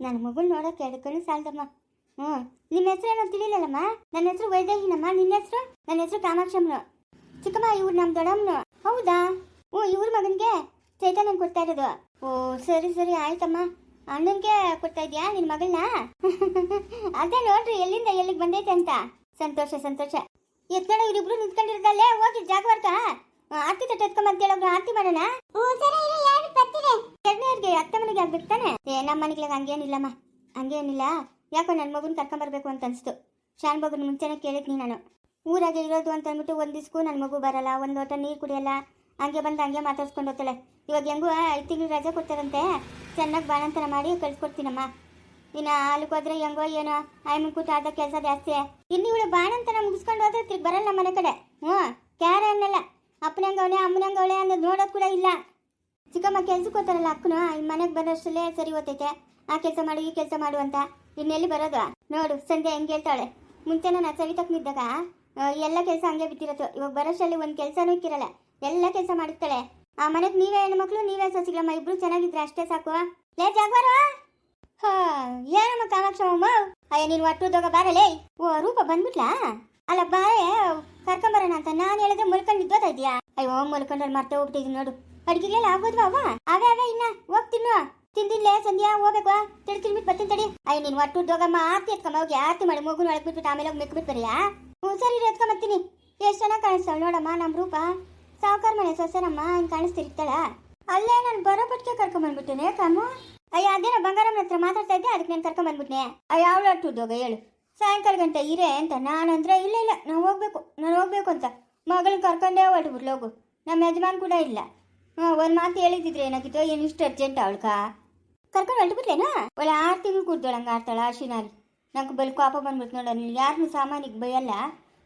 ನನ್ನ ಮಗಳು ನೋಡೋಕೆ ಎಡಕನು ಸಾಲದಮ್ಮ. ಹ್ಞೂ. ನಿಮ್ಮ ಹೆಸರು ಏನೋ ತಿಳಿಲಿಲ್ಲಮ್ಮ? ನನ್ನ ಹೆಸರು ವೈದೇಹಿನಮ್ಮ. ನಿನ್ನ ಹೆಸರು? ನನ್ನ ಹೆಸರು ಕಾಮಾಕ್ಷಮ್ಮನು. ಚಿಕ್ಕಮ್ಮ, ಇವ್ರು ನಮ್ಮ ದೊಡ್ಡಮ್ಮನು. ಹೌದಾ? ಹ್ಞೂ, ಇವ್ರ ಮಗನಿಗೆ ಚೈತನ್ಯ ಕೊಡ್ತಾ ಇರೋದು. ಓ, ಸರಿ ಸರಿ, ಆಯ್ತಮ್ಮ. ಅಣ್ಣನಿಗೆ ಕೊಡ್ತಾ ಇದೆಯಾ ನಿನ್ನ ಮಗಳನ್ನ? ಅದೇ ನೋಡ್ರಿ, ಎಲ್ಲಿಂದ ಎಲ್ಲಿಗೆ ಬಂದೈತೆ ಅಂತ. ಸಂತೋಷ ಸಂತೋಷ. ಎತ್ಕೊಂಡು ಇವ್ರಿಬ್ರು ನಿಂತ್ಕೊಂಡಿರ್ದಲ್ಲೇ? ಹೋಗಿ ಜಾಗವರ್ಕ ಆರ್ತಿ ತಟ್ಟೆತ್ಕೊಂಬಂತ ಹೇಳೋಗ್ರು ಆರ್ತಿ ಮಾಡೋಣ. ಎರಡನೇರ್ಗೆ ಅತ್ತ ಮನೆಗೆ ಆಗ್ಬೇಕು ತಾನೆ? ಏ ನಮ್ಮ ಮನೆಗೆ ಹಂಗೇನಿಲ್ಲಮ್ಮ. ಹಂಗೇನಿಲ್ಲ. ಯಾಕೋ ನನ್ನ ಮಗುನ ಕರ್ಕೊಂಬರ್ಬೇಕು ಅಂತ ಅನ್ಸ್ತು. ಶಾನ್ ಮಗನ ಮುಂಚೆನೆ ಕೇಳಿದ್ನಿ ನಾನು. ಊರಾಗೆ ಇರೋದು ಅಂತ ಅಂದ್ಬಿಟ್ಟು ಒಂದು ದಿಸ್ಕು ನನ್ನ ಮಗು ಬರಲ್ಲ, ಒಂದು ಲೋಟ ನೀರು ಕುಡಿಯಲ್ಲ. ಹಂಗೆ ಬಂದು ಹಂಗೆ ಮಾತಾಡ್ಸ್ಕೊಂಡು ಹೋಗ್ತಾಳೆ. ಇವಾಗ ಹೆಂಗೂ ಐದು ತಿಂಗಳು ರಜೆ ಕೊಡ್ತಾರಂತೆ. ಚೆನ್ನಾಗಿ ಬಾಣಂತನ ಮಾಡಿ ಕಳ್ಸ್ಕೊಡ್ತೀನಮ್ಮ. ಇನ್ನು ಹಾಲಿಗೆ ಹೋದ್ರೆ ಹೆಂಗೋ ಏನೋ, ಆಯ್ ಮುಂಕೂಟ ಆದ ಕೆಲಸ ಜಾಸ್ತಿ. ಇನ್ನು ಇವಳು ಬಾಣಂತನ ಮುಗಿಸ್ಕೊಂಡು ಹೋದ್ರೆ ತಿರ್ಗಿ ಬರಲ್ಲ ಮನೆ ಕಡೆ. ಹ್ಞೂ ಕ್ಯಾರ ಅನ್ನಲ್ಲ. ಅಪ್ಪನಂಗವಳೆ ಅಮ್ಮನಂಗವಳೆ ಅನ್ನೋದು ನೋಡೋದು ಕೂಡ ಇಲ್ಲ. ಚಿಕ್ಕಮ್ಮ ಕೆಲ್ಸಕ್ಕೆ ಹೋಗ್ತಾರಲ್ಲ ಅಕ್ಕನು ಮನೆಗೆ ಬರೋಷ್ಟಲ್ಲೇ ಸರಿ ಹೋಗ್ತೈತೆ ಆ ಕೆಲಸ ಮಾಡು, ಈ ಕೆಲಸ ಮಾಡು ಅಂತ. ಇನ್ನೆಲ್ಲಿ ಬರೋದು? ನೋಡು ಸಂಜೆ ಹೆಂಗೆ ಹೇಳ್ತಾಳೆ. ಮುಂಚೆ ನಾನು ಸವಿತಕ್ಕೆ ನಿದ್ದಾಗ ಎಲ್ಲ ಕೆಲಸ ಹಂಗೆ ಬಿದ್ದಿರತ್ತು ಇವಾಗ ಬರೋಷ್ಟರಲ್ಲಿ ಒಂದು ಕೆಲಸನೂ ಇಕ್ಕಿರಲ್ಲ. ಎಲ್ಲ ಕೆಲಸ ಮಾಡಿರ್ತಾಳೆ ಆ ಮನೆಗೆ ನೀವೇ ಹೆಣ್ಮಕ್ಳು ನೀವೇ ಸಸಿಗಳಮ್ಮ ಇಬ್ರು ಚೆನ್ನಾಗಿದ್ರೆ ಅಷ್ಟೇ ಸಾಕು. ಲೇ, ಜಾಗ್ವಾರ! ಹಾ ಏನಮ್ಮ ಕಾಮಾಕ್ಷಮ್ಮ ಅಯ್ಯ, ನೀನು ಒಟ್ಟುದೋಗ ಬಾರಲೇ ಓ, ರೂಪ ಬಂದ್ಬಿಟ್ಲಾ? ಅಲ್ಲ ಬಾರೇ ಕರ್ಕೊಂಬರೋಣ ಅಂತ. ನಾನು ಹೇಳಿದ್ರೆ ಮುಲ್ಕೊಂಡು ನಿದ್ದೋತಾ ಇದೆಯಾ ಅಯ್ಯೋ ಮುಲ್ಕೊಂಡ್ರೆ ಮರ್ತೇ ಹೋಗ್ಬಿಟ್ಟಿದ್ದೀನಿ ನೋಡು. ಅಡ್ಗೆಗೆಲ್ಲ ಆಗೋದ್ವಾ ಅವ ಅವೇ ಅವೇ, ಇನ್ನ ಹೋಗ್ತಿನ್ನು ತಿಂದಿಲ್ಲೇ ಸಂಧ್ಯಾ ಹೋಗ್ಬೇಕು. ತಿಳಿ ಬಿಟ್ಟು ಬರ್ತೀನಿ ತಡಿ. ಅಯ್ಯ ನೀನು ಒಟ್ಟು ದೋಗಮ್ಮ ಆರ್ತಿ ಎತ್ಕಮ್ಮ ಹೋಗಿ, ಆರ್ತಿ ಮಾಡಿ ಮಗುನ ಒಳಗೆ ಬಿಟ್ಬಿಟ್ಟು ಆಮೇಲೆ ಹೋಗಿ ಮೆಕ್ಬಿಟ್ಟು ಬರೀಯಾ? ಹ್ಞೂ, ಸರಿ ಎತ್ಕೊಂಬತ್ತೀನಿ ಎಷ್ಟು ಜನ ಕಾಣಿಸ್ತಾಳೆ ನೋಡಮ್ಮ ನಮ್ಮ ರೂಪ? ಸಾವುಕಾರ ಮನೆ ಸೊಸರಮ್ಮ ಹಿಂಗೆ ಕಾಣಿಸ್ತಿರ್ತಾಳ? ಅಲ್ಲೇ ನಾನು ಬರೋ ಪಟ್ಟಿಗೆ ಕರ್ಕೊಂಬಂದ್ಬಿಟ್ಟೇನೆ ಕಾಮು. ಅಯ್ಯ, ಅದೇನೋ ಬಂಗಾರಮ್ಮನ ಹತ್ರ ಮಾತಾಡ್ತಾ ಇದ್ದೆ, ಅದಕ್ಕೆ ನಾನು ಕರ್ಕೊಂಬಂದ್ಬಿಟ್ನೆ ಅಯ್ಯ, ಅವಳು ಅಟ್ಟುದೋಗ ಹೇಳು. ಸಾಯಂಕಾಲ ಗಂಟೆ ಇರೇ ಅಂತ ನಾನಂದ್ರೆ, ಇಲ್ಲ ಇಲ್ಲ ನಾವು ಹೋಗ್ಬೇಕು, ನಾನು ಹೋಗ್ಬೇಕು ಅಂತ. ಮಗಳನ್ನ ಕರ್ಕೊಂಡೇ ಹೊರಟು ಹೋಗು. ನಮ್ಮ ಯಜಮಾನ್ ಕೂಡ ಇಲ್ಲ. ಒಂದು ಮಾತು ಹೇಳಿದಿದ್ರೆ ಏನಾಗಿತ್ತು? ಏನು ಇಷ್ಟು ಅರ್ಜೆಂಟ್ ಅವಳ್ಕ? ಕರ್ಕೊಂಡು ಹೊರಟ್ಬಿಟ್ಲೇನಾ ಒಳ್ಳೆ ಆರು ತಿಂಗಳು ಕೂರ್ದೋಳು ಹಂಗೆ ಆಡ್ತಾಳ ಅಶಿನಾರಿ ನಂಗೆ ಬಲ್ ಕೋಪ ಬಂದ್ಬಿಡ್ತು ನೋಡು, ನೀನು ಯಾರನ್ನೂ ಸಾಮಾನಿಗೆ ಬೈಯಲ್ಲ.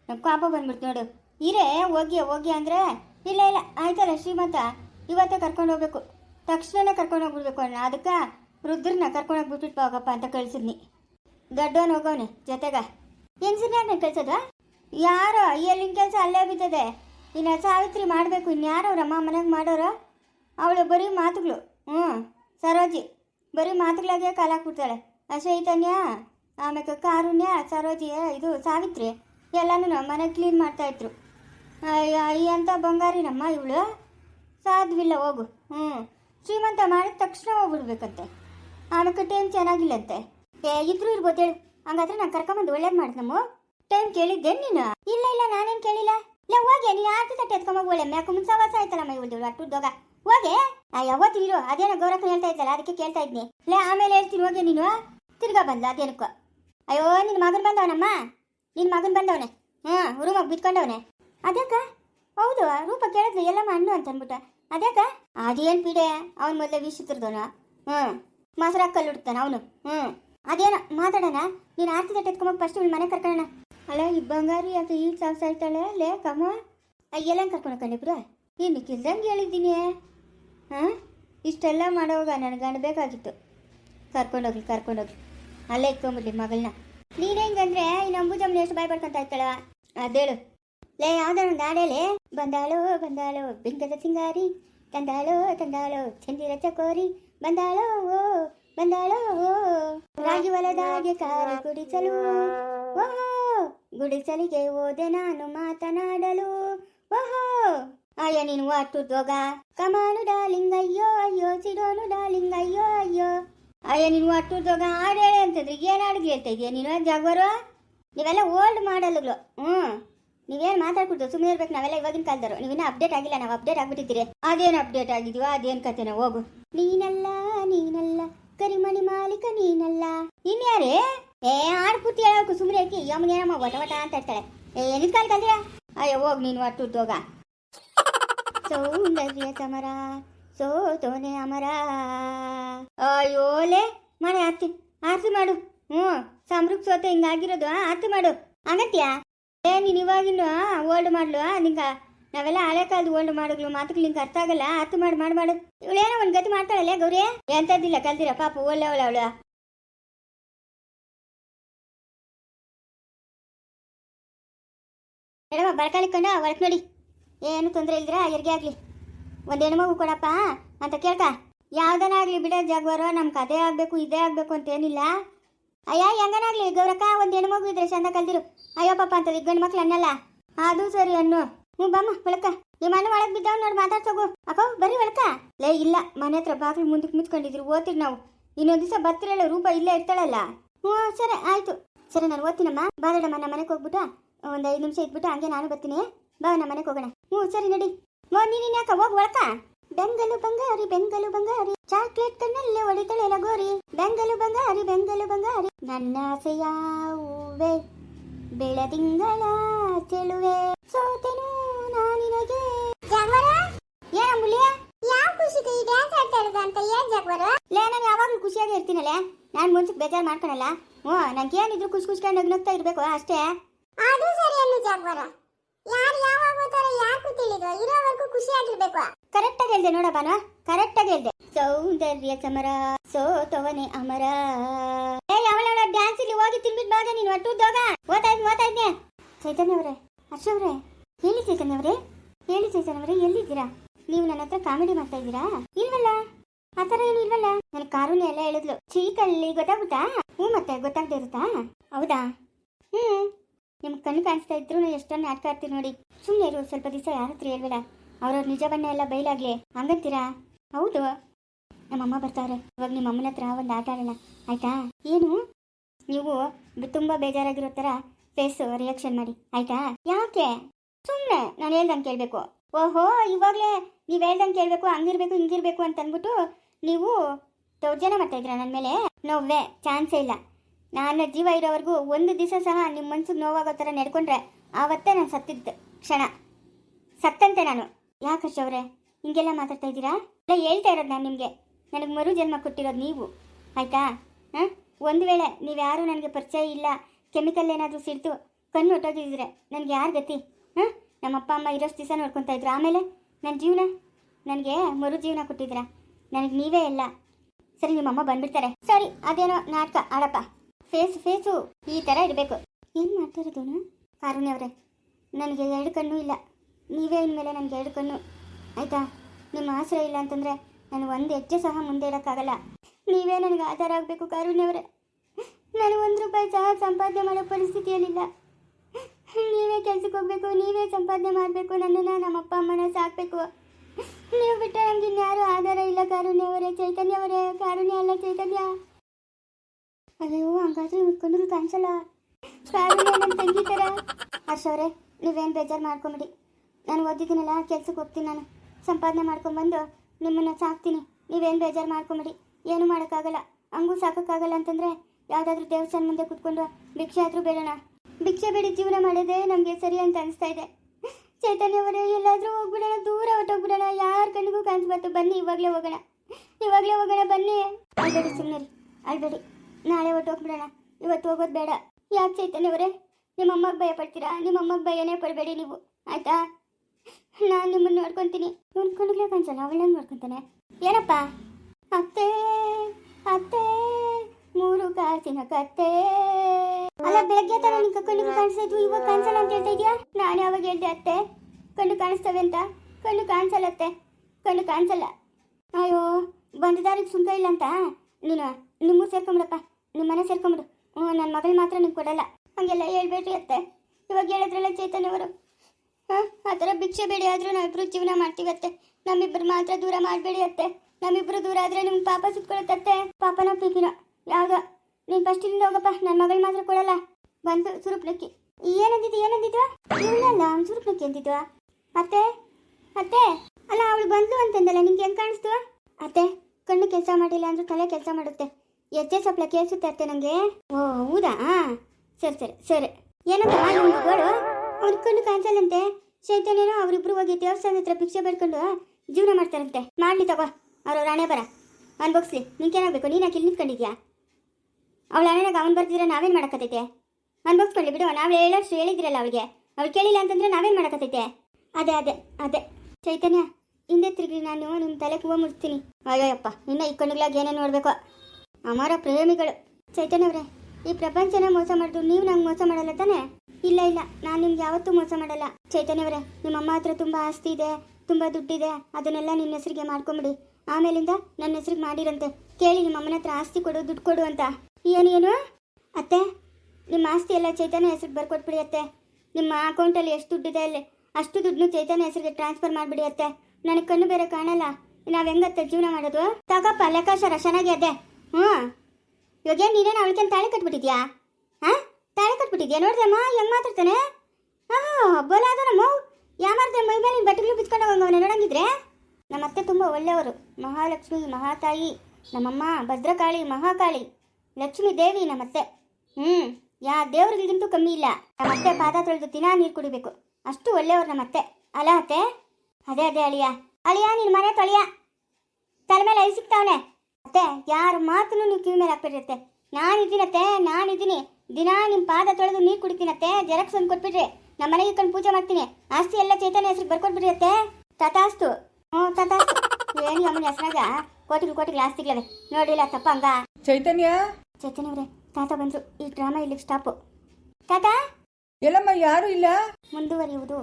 ನಂಗೆ ಕೋಪ ಬಂದ್ಬಿಡ್ತು ನೋಡು. ಇರೇ ಹೋಗಿ ಹೋಗಿ ಅಂದರೆ, ಇಲ್ಲ ಇಲ್ಲ, ಆಯ್ತಲ್ಲ ಶ್ರೀಮಂತ, ಇವತ್ತೇ ಕರ್ಕೊಂಡು ಹೋಗ್ಬೇಕು. ತಕ್ಷಣನೇ ಕರ್ಕೊಂಡು ಹೋಗ್ಬಿಡ್ಬೇಕು ಅಣ್ಣ ಅದಕ್ಕೆ ರುದ್ರನ್ನ ಕರ್ಕೊಂಡು ಹೋಗ್ಬಿಟ್ಬಿಟ್ಟು ಹೋಗಪ್ಪ ಅಂತ ಕಳ್ಸಿದ್ನಿ. ದೊಡ್ಡವನು ಹೋಗೋನೆ ಜೊತೆಗೆ. ನಾನು ಕಳ್ಸೋದು? ಯಾರೋ, ಎಲ್ಲಿನ ಕೆಲಸ ಅಲ್ಲೇ ಬಿದ್ದದೆ. ಇನ್ನು ಸಾವಿತ್ರಿ ಮಾಡಬೇಕು. ಇನ್ಯಾರು ಅವ್ರಮ್ಮ ಮನೆಗೆ ಮಾಡೋರು? ಅವಳು ಬರೀ ಮಾತುಗಳು. ಹ್ಞೂ ಸರೋಜಿ. ಬರೀ ಮಾತುಗಳಾಗೆ ಕಾಲ ಕೊಡ್ತಾಳೆ ಅಶ್ವೈತನ್ಯ, ಆಮೇಲೆ ಕಾರುಣ್ಯ ಸರೋಜಿ ಇದು ಸಾವಿತ್ರಿ. ಎಲ್ಲನೂ ಮನೆ ಕ್ಲೀನ್ ಮಾಡ್ತಾ ಈ ಅಂತ ಬಂಗಾರಿನಮ್ಮ ಇವಳು. ಸಾಧ್ವಿಲ್ಲ, ಹೋಗು. ಹ್ಞೂ ಶ್ರೀಮಂತ ಮಾಡಿದ ತಕ್ಷಣ ಹೋಗ್ಬಿಡ್ಬೇಕಂತೆ. ಆಮೇಲೆ ಟೈಮ್ ಚೆನ್ನಾಗಿಲ್ಲಂತೆ. ಏ, ಇದ್ರು ಇರ್ಬೋದು ಹೇಳು. ಹಂಗಾದ್ರೆ ನಾನು ಕರ್ಕೊಂಬಂದು ಒಳ್ಳೇದು ಮಾಡಿದ್ನಮ್ಮ ಟೈಮ್ ಕೇಳಿದ್ದೆ ನೀನು? ಇಲ್ಲ ಇಲ್ಲ, ನಾನೇನು ಕೇಳಿಲ್ಲ. ಇಲ್ಲ ಹೋಗಿ ನೀನು ಆರ್ತಿ ತಟ್ಟೆ ಎತ್ಕೊಂಬ ಒಳ್ಳೆ ಮ್ಯಾಕ. ಮುಂಚಾವಾಸ ಆಯ್ತಲ್ಲಮ್ಮ ಇವಳು ಅಟ್ಟುದೋಗ ಹೋಗೆ. ಆ, ಯಾವತ್ತು ಇರು, ಅದೇನೋ ಗೌರಕ್ಕ ಹೇಳ್ತಾ ಇದ್ದಲ್ಲ ಅದಕ್ಕೆ ಕೇಳ್ತಾ ಇದ್ನಿ. ಲೇ, ಆಮೇಲೆ ಹೇಳ್ತೀನಿ, ಹೋಗಿ ನೀನು. ತಿರ್ಗಾ ಬಂದ್ಲ, ಅದೇನಕ್ಕೋ. ಅಯ್ಯೋ ನಿನ್ನ ಮಗನ್ ಬಂದವನಮ್ಮ? ನಿನ್ನ ಮಗನ್ ಬಂದವನೆ? ಹ್ಞೂ ರೂಮಾಗ ಬಿದ್ಕೊಂಡವನೆ. ಅದ್ಯಾಕ? ಹೌದು, ರೂಪ ಕೇಳಿದ್ಲು, ಎಲ್ಲಮ್ಮ ಹಣ್ಣು ಅಂತ ಅಂದ್ಬಿಟ್ಟ. ಅದ್ಯಾಕ? ಅದೇನು ಪೀಡೆ? ಅವ್ನು ಮೊದಲೇ ವೀಸಿತಿರ್ದವನು ಹ್ಞೂ. ಮೊಸರು ಕಲ್ಲು ಅವನು. ಹ್ಞೂ. ಅದೇನ, ಮಾತಾಡೋಣ. ನೀನು ಆರ್ತಿ ತಟ್ಟೆ ಎತ್ಕೊಂಬ ಫಸ್ಟ್ ಇವಳು ಮನೆ ಕರ್ಕೊಳ್ಳೋಣ ಅಲ್ಲ ಈ ಬಂಗಾರಿ ಯಾಕೆ ಈಗ ಸಾವ್ಸ ಆಯ್ತಾಳೆ ಲೇ ಕಮ್ಮ. ಎಲ್ಲ ಕರ್ಕೊಂಡು ಕಂಡಿಬ್ರು ಏನು ಕಿಲ್ದಂಗೆ ಹೇಳಿದ್ದೀನಿ. ಹಾಂ ಇಷ್ಟೆಲ್ಲ ಮಾಡೋವಾಗ ನನಗೆ ಅನ್ಬೇಕಾಗಿತ್ತು ಕರ್ಕೊಂಡೋಗ್ಲಿ ಕರ್ಕೊಂಡೋಗ್ಲಿ ಅಲ್ಲೇ ಇಟ್ಕೊಂಬಿಡ್ಲಿ ಮಗಳನ್ನ ನೀನು ಹೆಂಗಂದ್ರೆ ಇನ್ನು ಅಂಬುಜಮ್ಮನ ಎಷ್ಟು ಬಾಯ್ ಪಡ್ಕೊಂತ ಇರ್ತಾಳ ಅದೇಳು ಲೇ, ಯಾವ್ದಾರ ಒಂದು ಹಾಡೇಲೆ ಬಂದಾಳೋ ಬಂದಾಳೋ, ಬಿಂಗದ ಸಿಂಗಾರಿ. ತಂದಾಳೋ ತಂದಾಳೋ, ಚಂದಿರ ಚಕೋರಿ. ಬಂದಾಳೋ, ಓ ಬಂದಾಳೋ, ಓ. ರಾಗಿ ಹೊಲದಾಗೆ ಕಾಲು ಕುಡಿಸಲು ಓಹೋ ಗುಡಿಸಲಿಗೆ ಓದೆ ನಾನು ಮಾತನಾಡಲು. ಓಹೋ! ಅಯ್ಯ, ನೀನು ಒಟ್ಟುದೋಗ ಕಮಾನು ಡಾಲಿಂಗ್ ಅಯ್ಯೋ ಅಯ್ಯೋ ಸಿಡೋನು ಡಾಲಿಂಗ್ ಅಯ್ಯೋ ಅಯ್ಯೋ. ಅಯ್ಯ, ನೀನು ಒಟ್ಟುದೋಗ ಆಡೇಳೆ ಅಂತಂದ್ರೆ ಏನು ಅಡುಗೆ ಹೇಳ್ತಾ ಇದೆಯಾ? ನೀನು ಜಾಗ್ವರು? ನೀವೆಲ್ಲ ಓಲ್ಡ್ ಮಾಡಲ್ಗಳು ಹ್ಞೂ. ನೀವೇನು ಮಾತಾಡ್ಕೊಡ್ತು ಸುಮ್ಮನೆ ಇರ್ಬೇಕು. ನಾವೆಲ್ಲ ಇವಾಗಿನ ಕಾಲದವರು. ನೀವಿನ್ನ ಅಪ್ಡೇಟ್ ಆಗಿಲ್ಲ. ನಾವು ಅಪ್ಡೇಟ್ ಆಗ್ಬಿಟ್ಟಿದ್ದೀರಿ. ಅದೇನು ಅಪ್ಡೇಟ್ ಆಗಿದೀವೋ ಅದೇನು ಕಥೆನ, ಹೋಗು. ನೀನಲ್ಲ ನೀನಲ್ಲ. ಕರಿಮಣಿ ಮಾಲೀಕ, ನೀನಲ್ಲ. ಇನ್ಯಾರೇ? ಏ, ಆಡ್ ಕೂತಿ ಹೇಳೋಕು ಸುಮ್ಮನೆ ಯಾಕೆ ಯಮ್ಮನೇನಮ್ಮ ವಟ ವಟ ಅಂತ ಇರ್ತಾಳೆ ಏ ಎಲ್ಲಿದ್ ಕಾಲ ಕಲ್ದಿರ ಅಯ್ಯೋ, ಹೋಗ್, ನೀನು ಒಟ್ಟು ಹೋಗ ಸೌಂದರ್ಯ ಸಮರ ಸೋತೋನೆ ಅಮರ. ಅಯ್ಯೋಲೆ ಮನೆ ಆರ್ತಿ ಆರ್ತಿ ಮಾಡು. ಹ್ಞೂ ಸಾಮ್ರಕ್ ಸೋತೆ ಹಿಂಗಾಗಿರೋದು ಆರ್ತಿ ಮಾಡು. ಆಗತ್ಯಾ ಏ, ನೀನು ಇವಾಗಿನ್ನು ಓಲ್ಡ್ ಮಾಡ್ಲು ನಿಂಗ ನಾವೆಲ್ಲ ಹಳೆ ಕಾಲದ ಓಲ್ಡ್ ಮಾಡುಗಳು, ಮಾತುಗಳು ನಿಂಗೆ ಅರ್ಥ ಆಗಲ್ಲ ಆತು ಮಾಡಿ, ಮಾಡು ಮಾಡು. ಇವಳೇನೋ ಒಂದು ಗತಿ ಮಾಡ್ತಾಳಲ್ಲ ಗೌರಿ? ಎಂತದಿಲ್ಲ ಕಲ್ತಿರ ಪಾಪ, ಒಳ್ಳೆ ಅವಳ ಅವಳು. ಮೇಡಮ ಬಳ್ಕಳಿಕೊಂಡು ಹೊರಕ್ ನೋಡಿ. ಏನು ತೊಂದರೆ ಇಲ್ದಿರ? ಎರಿಗೆ ಆಗ್ಲಿ. ಒಂದು ಹೆಣ್ಮಗು ಕೊಡಪ್ಪ? ಅಂತ ಕೇಳ್ಕ. ಯಾವ್ದನಾಗ್ಲಿ ಬಿಡ ಜಾಗ್ವಾರ ನಮ್ಗೆ ಅದೇ ಆಗ್ಬೇಕು, ಇದೇ ಆಗ್ಬೇಕು ಅಂತ ಏನಿಲ್ಲ ಅಯ್ಯ, ಹೆಂಗನಾಗ್ಲಿ? ಗೌರಕ್ಕ ಒಂದು ಹೆಣ್ಮಗು ಇದ್ರೆ ಚಂದ ಕಲ್ದಿರು. ಅಯ್ಯೋ ಪಾಪ ಅಂತದ ಗಂಡು ಮಕ್ಳು ಅನ್ನಲ್ಲ. ಅದು ಸರಿ ಅನ್ನು. ಹ್ಞೂ ಬಮ್ಮ ಒಳಕ ನಿಮ್ಮ ಮನೆ ಒಳಗೆ ಬಿದ್ದಾವ್ ನೋಡಿ ಮಾತಾಡ್ಸೋಗು ಅಪ್ಪ ಬರೀ ಒಳಕ ಲೇ, ಇಲ್ಲ. ಮನೆ ಹತ್ರ ಬಾಗಿಲು ಮುಂದಕ್ಕೆ ಮುಚ್ಕೊಂಡಿದ್ರು ಓದ್ತಿರ್ ನಾವು. ಇನ್ನೊಂದು ದಿವಸ ಬರ್ತಿರಲ್ಲ, ರೂಪ ಇಲ್ಲೇ ಇರ್ತಾಳಲ್ಲ. ಹ್ಞೂ, ಸರಿ, ಆಯ್ತು. ಸರಿ, ನಾನು ಓದ್ತೀನಮ್ಮ. ಬಾರಡಮ್ಮ ನಮ್ಮ ಮನೆಗೆ ಹೋಗ್ಬಿಟ್ಟು. ಒಂದು ಐದು ನಿಮಿಷ ಇದ್ಬಿಟ್ಟು ಹಂಗೆ ನಾನು ಬರ್ತೀನಿ. ಬಾ ನಮ್ಮ ಮನೆಗೆ ಹೋಗೋಣ. ಹ್ಞೂ, ಸರಿ, ನಡಿ. ಓ ನೀನು ಯಾಕ ಹೋಗ್ ಒಳಕ? ಬೆಂಗಲು ಬಂಗಾರಿ ಬೆಂಗಲು ಬಂಗಾರಿ ಚಾಕ್ಲೇಟ್ ಕಣ್ಣಲ್ಲೇ ಹೊಡಿತಾಳೆ ಲಗೋರಿ. ಬೆಂಗಲು ಬಂಗಾರಿ ಬೆಂಗಲು ಬಂಗಾರಿ, ನನ್ನ ಆಸೆಯ ಹೂವೆ, ಬೆಳದಿಂಗಳ ಚೆಲುವೆ. ಸೋತೆನು ನಾನಿನಗೆ ಏನ ಮುಳಿಯ ಯಾವ ಖುಷಿ ಈ ಡ್ಯಾನ್ಸ್ ಆಡ್ತಾ ಅಂತ ಏನ್ ಜಾಗ್ವರ? ಲೇ, ನಾನು ಯಾವಾಗಲೂ ಖುಷಿಯಾಗಿ ಇರ್ತೀನಲ್ಲ. ನಾನು ಮುಂಚೆ ಬೇಜಾರು ಮಾಡ್ಕೊಳಲ್ಲ. ಹ್ಞೂ, ನಂಗೆ ಏನಿದ್ರು ಖುಷಿ ಖುಷಿಯಾಗಿ ನಗ್ನಗ್ತಾ ಇರಬೇಕು ಅಷ್ಟೇ. ಅದು ಸರಿ ಅನ್ನು ಜಾಗ್ವರ ಯಾರು ಯಾವಾಗ ಹೋಗ್ತಾರೋ ಯಾರು ತಿಳಿದು, ಇರೋವರೆಗೂ ಖುಷಿಯಾಗಿರ್ಬೇಕು. ಕರೆಕ್ಟಾಗಿ ಹೇಳ್ದೆ ನೋಡಬ್ಬಾನ ಕರೆಕ್ಟಾಗಿ ಹೇಳ್ದೆ. ಸೌಂದರ್ಯ ಸಮರ, ಸೋತವನೆ ಅಮರ. ಏ ಅವಳ ಡ್ಯಾನ್ಸ್ ಇಲ್ಲಿ ಹೋಗಿ ತಿನ್ಬಿಟ್ಟು ಬಾಗ ನೀನು ಒಟ್ಟು ದೋಗ ಓದ್ತಾ ಇದ್ನಿ ಓದ್ತಾ ಇದ್ದೆ ಚೈತನ್ಯ ಅವರೇ, ಹರ್ಷ ಅವರೇ. ಹೇಳಿ ಚೈತನ್ಯ ಹೇಳಿ ಚೈತನ್ಯ ಎಲ್ಲಿದ್ದೀರಾ? ನೀವು ನನ್ನ ಹತ್ರ ಕಾಮಿಡಿ ಮಾಡ್ತಾ ಇದ್ದೀರಾ? ಇಲ್ವಲ್ಲ? ಆ ಥರ ಏನು ಇಲ್ವಲ್ಲ? ನನ್ನ ಕಾರುಣ್ಯ ಎಲ್ಲ ಹೇಳಿದ್ಲು. ಚೀಕಲ್ಲಿ ಗೊತ್ತಾಗುತ್ತಾ? ಹ್ಞೂ ಮತ್ತೆ, ಗೊತ್ತಾಗದೆ ಹೌದಾ? ಹ್ಞೂ ನಿಮ್ಗೆ ಕಣ್ಣು ಕಾಣಿಸ್ತಾ ಇದ್ರು ಎಷ್ಟೊಂದು ನಾಟಕ ಆಡ್ತೀನಿ ನೋಡಿ? ಸುಮ್ಮನೆ ಇರು, ಸ್ವಲ್ಪ ದಿವಸ ಯಾರ ಹತ್ರ ಹೇಳ್ಬೇಡ. ಅವ್ರವ್ರ ನಿಜ ಬಣ್ಣ ಎಲ್ಲ ಬಯಲಾಗ್ಲಿ ಹಂಗಂತೀರಾ? ಹೌದು. ನಮ್ಮಮ್ಮ ಬರ್ತಾರೆ ಇವಾಗ ನಿಮ್ಮ ಅಮ್ಮನ ಹತ್ರ ಒಂದು ಆಟ ಆಡೋಣ. ಆಯ್ತಾ? ಏನು? ನೀವು ತುಂಬ ಬೇಜಾರಾಗಿರೋ ಥರ ಫೇಸು ರಿಯಾಕ್ಷನ್ ಮಾಡಿ. ಆಯ್ತಾ? ಯಾಕೆ? ಸುಮ್ಮನೆ ನಾನು ಹೇಳ್ದಂಗೆ ಕೇಳಬೇಕು. ಓಹೋ, ಇವಾಗಲೇ ನೀವು ಹೇಳ್ದಂಗೆ ಕೇಳಬೇಕು, ಹಂಗಿರ್ಬೇಕು, ಹಿಂಗಿರ್ಬೇಕು ಅಂತ ಅಂದ್ಬಿಟ್ಟು ನೀವು ದೌರ್ಜನ ಮಾಡ್ತಾ ಇದ್ರ ನನ್ನ ಮೇಲೆ? ನೋವೇ ಚಾನ್ಸೇ ಇಲ್ಲ. ನಾನು ಜೀವ ಇರೋವರೆಗೂ ಒಂದು ದಿವಸ ಸಹ ನಿಮ್ಮ ಮನಸ್ಸು ನೋವಾಗೋ ಥರ ನಡ್ಕೊಂಡ್ರೆ ಆವತ್ತೇ ನಾನು ಸತ್ತಿದ್ದು ಕ್ಷಣ. ಸತ್ತಂತೆ ನಾನು. ಯಾಕೆ ಅವರೇ? ಹಿಂಗೆಲ್ಲ ಮಾತಾಡ್ತಾ ಇದ್ದೀರಾ? ಇಲ್ಲ, ಹೇಳ್ತಾ ಇರೋದು ನಾನು ನಿಮಗೆ. ನನಗೆ ಮರು ಜನ್ಮ ಕೊಟ್ಟಿರೋದು ನೀವು. ಆಯಿತಾ? ಹಾಂ? ಒಂದು ವೇಳೆ ನೀವು ಯಾರು ನನಗೆ ಪರಿಚಯ ಇಲ್ಲ, ಕೆಮಿಕಲ್ ಏನಾದರೂ ಸಿಡ್ತು ಕಣ್ಣು ಹೊಟ್ಟೋಗಿದ್ರೆ ನನಗೆ ಯಾರು ಗತಿ? ಹಾಂ? ನಮ್ಮ ಅಪ್ಪ, ಅಮ್ಮ ಇರೋಷ್ಟು ದಿವಸ ನೋಡ್ಕೊತಾ ಇದ್ರು. ಆಮೇಲೆ ನನ್ನ ಜೀವನ? ನನಗೆ ಮರು ಜೀವನ ಕೊಟ್ಟಿದ್ದೀರಾ? ನನಗೆ ನೀವೇ ಇಲ್ಲ. ಸರಿ, ನಿಮ್ಮಮ್ಮ ಬಂದ್ಬಿಡ್ತಾರೆ. ಸರಿ, ಅದೇನೋ ನಾಟಕ, ಆಡಪ್ಪ. ಫೇಸ್, ಫೇಸು ಈ ಥರ ಇರಬೇಕು. ಏನು ಮಾಡ್ತಾ ಇರೋದು ಕಾರುಣ್ಯ ಅವರೇ, ನನಗೆ ಎರಡು ಕಣ್ಣು ಇಲ್ಲ. ನೀವೇ ಇನ್ಮೇಲೆ ನನಗೆ ಎರಡು ಕಣ್ಣು. ಆಯಿತಾ? ನಿಮ್ಮ ಆಶ್ರಯ ಇಲ್ಲ ಅಂತಂದರೆ ನಾನು ಒಂದು ಹೆಜ್ಜೆ ಸಹ ಮುಂದೆ ಇಡೋಕ್ಕಾಗಲ್ಲ. ನೀವೇ ನನಗೆ ಆಧಾರ ಆಗಬೇಕು ಕಾರುಣ್ಯವರೇ ನಾನು ಒಂದು ರೂಪಾಯಿ ಸಹ ಸಂಪಾದನೆ ಮಾಡೋ ಪರಿಸ್ಥಿತಿಯಲ್ಲಿಲ್ಲ ನೀವೇ ಕೆಲ್ಸಕ್ಕೆ ಹೋಗಬೇಕು, ನೀವೇ ಸಂಪಾದನೆ ಮಾಡಬೇಕು, ನನ್ನನ್ನು ನಮ್ಮ ಅಪ್ಪ, ಅಮ್ಮನ ಸಾಕಬೇಕು ನೀವು ಬಿಟ್ಟರೆ ನಮ್ಗೆ ಇನ್ಯಾರೂ ಆಧಾರ ಇಲ್ಲ ಕಾರುಣ್ಯವರೇ ಚೈತನ್ಯವರೇ ಕಾರುಣ್ಯ ಅಲ್ಲ ಚೈತನ್ಯ. ಅಯ್ಯೋ, ಹಂಗಾದ್ರೆ ಉಟ್ಕೊಂಡ್ರು ಕಾಣಿಸಲ್ಲ? ನನ್ನ ತಂಗಿ ಥರ ಹರ್ಷ ನೀವೇನು ಬೇಜಾರು ಮಾಡ್ಕೊಂಬಿಡಿ. ನಾನು ಓದಿದ್ದೀನಲ್ಲ ಕೆಲ್ಸಕ್ಕೆ ಹೋಗ್ತೀನಿ ನಾನು. ಸಂಪಾದನೆ ಮಾಡ್ಕೊಂಬಂದು ನಿಮ್ಮನ್ನು ಸಾಕ್ತೀನಿ. ನೀವೇನು ಬೇಜಾರು ಮಾಡ್ಕೊಂಬಿಡಿ. ಏನು ಮಾಡೋಕ್ಕಾಗಲ್ಲ. ಹಂಗೂ ಸಾಕೋಕ್ಕಾಗಲ್ಲ ಅಂತಂದರೆ ಯಾವುದಾದ್ರೂ ದೇವಸ್ಥಾನ ಮುಂದೆ ಕೂತ್ಕೊಂಡು ಭಿಕ್ಷೆ ಆದರೂ ಬೇಡೋಣ. ಭಿಕ್ಷೆ ಬೇಡಿ, ಜೀವನ ಮಾಡೋದೇ ನಮಗೆ ಸರಿ ಅಂತ ಅನಿಸ್ತಾ ಇದೆ. ಚೈತನ್ಯವರೇ ಎಲ್ಲಾದರೂ ಹೋಗ್ಬಿಡೋಣ, ದೂರ ಹೊಟ್ಟೋಗ್ಬಿಡೋಣ ಯಾರ ಕಣ್ಣಿಗೂ ಕಾಣಿಸ್ಬಾರ್ದು ಬನ್ನಿ, ಇವಾಗಲೇ ಹೋಗೋಣ. ಇವಾಗಲೇ ಹೋಗೋಣ, ಬನ್ನಿ. ಅಳ್ಬೇಡಿ ಸುಮ್ಮನೆ ಅಳ್ಬೇಡಿ. ನಾಳೆ ಹೊಟ್ಟೋಗ್ಬಿಡೋಣ ಇವತ್ತು ಹೋಗೋದು ಬೇಡ. ಯಾಕೆ ಚೈತನ್ಯವರೇ ನಿಮ್ಮ ಅಮ್ಮಗೆ ಭಯ ಪಡ್ತೀರಾ? ನಿಮ್ಮ ಅಮ್ಮಗೆ ಭಯನೇ ಪಡಬೇಡಿ ನೀವು. ಆಯ್ತಾ? ನಾನು ನಿಮ್ಮನ್ನು ನೋಡ್ಕೊಂತೀನಿ. ನೋಡ್ಕೊಂಡಿಲ್ಲ ಕಾಣಿಸಲ್ಲ, ಅವಳನ್ನ ನೋಡ್ಕೊತಾನೆ. ಏನಪ್ಪ? ಅತ್ತೆ ಅತ್ತೆ, ಮೂರು ಕಾಸಿನ ಕತ್ತೆ. ಅಲ್ಲ, ಬೆಳಗ್ಗೆ ತರ ನಿನ್ ಕಣ್ಣು ಕಾಣಿಸ್ತಾ ಇದ್ವು, ಇವಾಗ ಕಾಣಿಸಲ್ಲ ಅಂತ ಹೇಳ್ತಾ ಇದೀಯಾ? ನಾನು ಯಾವಾಗ ಹೇಳ್ದೆ, ಅತ್ತೆ. ಕಣ್ಣು ಕಾಣಿಸ್ತವೆ ಅಂತ. ಕಣ್ಣು ಕಾಣಿಸಲ್ಲ, ಅತ್ತೆ. ಕಣ್ಣು ಕಾಣಿಸಲ್ಲ. ಅಯ್ಯೋ ಬಂದ ದಾರಿಗೆ ಸುಂಕ ಇಲ್ಲ ಅಂತ? ನೀನು ನಿಮ್ಮೂ ಸೇರ್ಕೊಂಬಿಡಪ್ಪ. ನಿಮ್ಮ ಮನೆ ಸೇರ್ಕೊಂಬಿಡು. ಹ್ಞೂ ನನ್ನ ಮಗಳು ಮಾತ್ರ ನಿಮ್ಗೆ ಕೊಡಲ್ಲ. ಹಂಗೆಲ್ಲ ಹೇಳ್ಬೇಡ್ರಿ ಅತ್ತೆ. ಇವಾಗ ಹೇಳಿದ್ರಲ್ಲ ಚೈತನ್ಯವರು ಹಾಂ, ಆ ಥರ ಭಿಕ್ಷೆ ಬೇಡಿ ಆದರೂ ನಾವಿಬ್ರು ಜೀವನ ಮಾಡ್ತೀವತ್ತೆ ನಮ್ಮಿಬ್ಬರು ಮಾತ್ರ ದೂರ ಮಾಡಬೇಡಿ ಅತ್ತೆ. ನಮ್ಮಿಬ್ರು ದೂರ ಆದರೆ ನಿಮ್ಗೆ ಪಾಪ ಸಿಕ್ಕೊಳತ್ತತ್ತೆ ಪಾಪನ ಪ್ರೀತಿನ? ಯಾವ್ದೋ? ನೀನು ಫಸ್ಟ್ ಇಲ್ಲಿಂದ ಹೋಗಪ್ಪ. ನನ್ನ ಮಗಳು ಮಾತ್ರ ಕೊಡಲ್ಲ. ಬಂತು ಸುರುಪ್ನಕ್ಕಿ. ಏನಂದಿದ್ದು ಏನಂದಿದ್ವಾ ಅವ್ನು ಸುರುಪ್ನಕ್ಕಿ ಅಂದಿದ್ವಾ ಅತ್ತೆ ಅತ್ತೆ. ಅಲ್ಲ, ಅವಳು ಬಂದ್ಲು ಅಂತಂದಲ್ಲ, ನಿಂಗೆ ಹೆಂಗೆ ಕಾಣಿಸ್ತು? ಅತ್ತೆ, ಕಣ್ಣು ಕೆಲಸ ಮಾಡಿಲ್ಲ ಅಂದ್ರೆ ತಲೆ ಕೆಲಸ ಮಾಡುತ್ತೆ. ಹೆಜ್ಜೆ ಸಪ್ಲ ಕೇಳಿಸುತ್ತೆ ಅತ್ತೆ ನನಗೆ ಓ, ಹೌದಾ? ಸರಿ ಸರಿ ಸರಿ. ಏನಪ್ಪ ಗೋಳು. ಅವ್ರ ಕಣ್ಣು ಕಾಣಿಸಲ್ಲಂತೆ. ಚೈತನ್ಯನೋ ಅವರಿಬ್ರು ಹೋಗಿ ದೇವಸ್ಥಾನದ ಹತ್ರ ಭಿಕ್ಷೆ ಬೇಡ್ಕೊಂಡು ಜೀವನ ಮಾಡ್ತಾರಂತೆ. ಮಾಡ್ಲಿ ತಗೋ. ಅವ್ರ ರಾಣೆ ಬರ. ಅನ್ಬೋಗ್ಸ್ಲಿ ನಿಂಗೇನಾಗಬೇಕು? ನೀನು ಇಲ್ಲಿ ನಿಂತ್ಕೊಂಡಿದ್ಯಾ? ಅವಳ ಹಣೆನಾಗ ಅವ್ನು ಬರ್ತಿದ್ರೆ ನಾವೇನು ಮಾಡಕತ್ತೈತೆ? ಅನ್ಬೋಗ್ಸ್ಕೊಳ್ಳಿ ಬಿಡು. ನಾವು ಹೇಳೋಷ್ಟು ಹೇಳಿದಿರಲ್ಲ ಅವಳಿಗೆ. ಅವ್ಳು ಕೇಳಿಲ್ಲ ಅಂತಂದ್ರೆ ನಾವೇನು ಮಾಡಕತ್ತೈತೆ? ಅದೇ ಅದೇ ಅದೇ. ಚೈತನ್ಯ, ಹಿಂದೆ ತಿರುಗಿ ನಾನು ನಿಮ್ಮ ತಲೆ ಹೂವು ಮುಡ್ತೀನಿ ಅಯ್ಯೋಯಪ್ಪ ನಿನ್ನ ಈ ಕಣ್ಣುಗಳಾಗ ಏನೇನು ನೋಡಬೇಕು? ಅಮರ ಪ್ರೇಮಿಗಳು. ಚೈತನ್ಯವ್ರೆ, ಈ ಪ್ರಪಂಚನ ಮೋಸ ಮಾಡಿದ್ರು ನೀವು ನಂಗೆ ಮೋಸ ಮಾಡಲ್ಲ ತಾನೆ? ಇಲ್ಲ ಇಲ್ಲ, ನಾನು ನಿಮ್ಗೆ ಯಾವತ್ತೂ ಮೋಸ ಮಾಡಲ್ಲ. ಚೈತನ್ಯವರೇ, ನಿಮ್ಮ ಅಮ್ಮ ಹತ್ರ ತುಂಬ ಆಸ್ತಿ ಇದೆ, ತುಂಬ ದುಡ್ಡಿದೆ, ಅದನ್ನೆಲ್ಲ ನಿನ್ನ ಹೆಸರಿಗೆ ಮಾಡ್ಕೊಂಬಿಡಿ. ಆಮೇಲಿಂದ ನನ್ನ ಹೆಸರಿಗೆ ಮಾಡಿರಂತೆ. ಕೇಳಿ ನಿಮ್ಮ ಅಮ್ಮನ ಹತ್ರ ಆಸ್ತಿ ಕೊಡು, ದುಡ್ಡು ಕೊಡು ಅಂತ. ಏನು ಏನು? ಅತ್ತೆ, ನಿಮ್ಮ ಆಸ್ತಿ ಎಲ್ಲ ಚೈತನ್ಯ ಹೆಸರಿಗೆ ಬರ್ಕೊಟ್ಬಿಡಿ ಅತ್ತೆ. ನಿಮ್ಮ ಅಕೌಂಟಲ್ಲಿ ಎಷ್ಟು ದುಡ್ಡಿದೆ ಅಲ್ಲಿ, ಅಷ್ಟು ದುಡ್ಡು ಚೈತನ್ಯ ಹೆಸರಿಗೆ ಟ್ರಾನ್ಸ್ಫರ್ ಮಾಡಿಬಿಡಿ ಅತ್ತೆ. ನನಗೆ ಕಣ್ಣು ಬೇರೆ ಕಾಣಲ್ಲ. ನಾವು ಹೆಂಗತ್ತೆ ಜೀವನ ಮಾಡೋದು? ತಗಪ್ಪ, ಲೆಕ್ಕಾಚಾರ, ಚೆನ್ನಾಗಿ ಅದೇ. ಹ್ಞೂ. ಇವಾಗೇನು ನೀನೇನು ಅವಳಿಗೆ ತಾಳಿ ಕಟ್ಬಿಟ್ಟಿದ್ಯಾ? ಹಾಂ? ತಾಳೆ ಕಟ್ಬಿಟ್ಟಿದ್ಯಾ? ನೋಡ್ದಮ್ಮ ಹೆಂಗ್ ಮಾತಾಡ್ತಾನೆ? ಹಾಂ ಬೋಲಾದ ನಮ್ಮ ಯಾಮಾರ್ದೆ ಮೈ ಮೇಲೆ ಬಟ್ಟೆಗಳು ಬಿಚ್ಕೊಂಡು ಹೋಗವನೆ ನೋಡಂಗಿದ್ರೆ? ನಮ್ಮ ಅತ್ತೆ ತುಂಬ ಒಳ್ಳೆಯವರು. ಮಹಾಲಕ್ಷ್ಮಿ, ಮಹಾತಾಯಿ, ನಮ್ಮಮ್ಮ, ಭದ್ರಕಾಳಿ, ಮಹಾಕಾಳಿ, ಲಕ್ಷ್ಮೀ ದೇವಿ ನಮ್ಮತ್ತೆ ಹ್ಞೂ. ಯಾ ದೇವ್ರಿಗಿಂತೂ ಕಮ್ಮಿ ಇಲ್ಲ. ನಮ್ಮತ್ತೆ ಪಾದ ತೊಳೆದು ದಿನ ನೀರು ಕುಡಿಬೇಕು. ಅಷ್ಟು ಒಳ್ಳೆಯವ್ರು ನಮ್ಮತ್ತೆ ಅಲ್ಲ ಅತ್ತೆ? ಅದೇ ಅದೇ ಅಳಿಯ. ಅಳಿಯ ನಿನ್ನ ಮನೆ ತೊಳಿಯ. ತಲೆ ಮೇಲೆ ಐ ಸಿಗ್ತಾವನೆ. ಅತ್ತೆ ಯಾರ ಮಾತನ್ನು ನೀವು ಕಿವಿ ಮೇಲೆ ಹಾಕ್ಬಿಟ್ಟಿರತ್ತೆ? ನಾನಿದ್ದೀನತ್ತೆ ನಾನಿದ್ದೀನಿ. ದಿನಾ ನಿಮ್ಮ ಪಾದ ತೊಳೆದು ನೀರು ಕುಡಿತೀನತ್ತೆ ಜೆರಾಕ್ಸ್ ಒಂದು ಕೊಟ್ಬಿಟ್ರಿ. ನಮ್ಮ ಮನೆಗೆ ಕಂಡು ಪೂಜೆ ಮಾಡ್ತೀನಿ. ಆಸ್ತಿ ಎಲ್ಲ ಚೈತನ್ಯ ಹೆಸರು ಬರ್ಕೊಟ್ಬಿಡ್ರಿ ಅತ್ತೆ ತಥಾಸ್ತು. ಹ್ಞೂ ತಥಾಸ್ತು. ಏನು ಅಮ್ಮನ ಹೆಸರಾಗ ಕೋಟಿಗಳು ಕೋಟಿಗಳು ಆಸ್ತಿಗಳವೆ ನೋಡಿಲ್ಲ ತಪ್ಪ ಹಂಗ. ಚೈತನ್ಯ? ಚೈತನ್ಯ ಅವರೇ ತಾತ ಬಂದ್ರು. ಈ ಡ್ರಾಮಾ ಇಲ್ಲಿಗೆ ಸ್ಟಾಪು. ತಾತ? ಎಲ್ಲಮ್ಮ ಯಾರು ಇಲ್ಲ? ಮುಂದುವರಿಯುವುದು.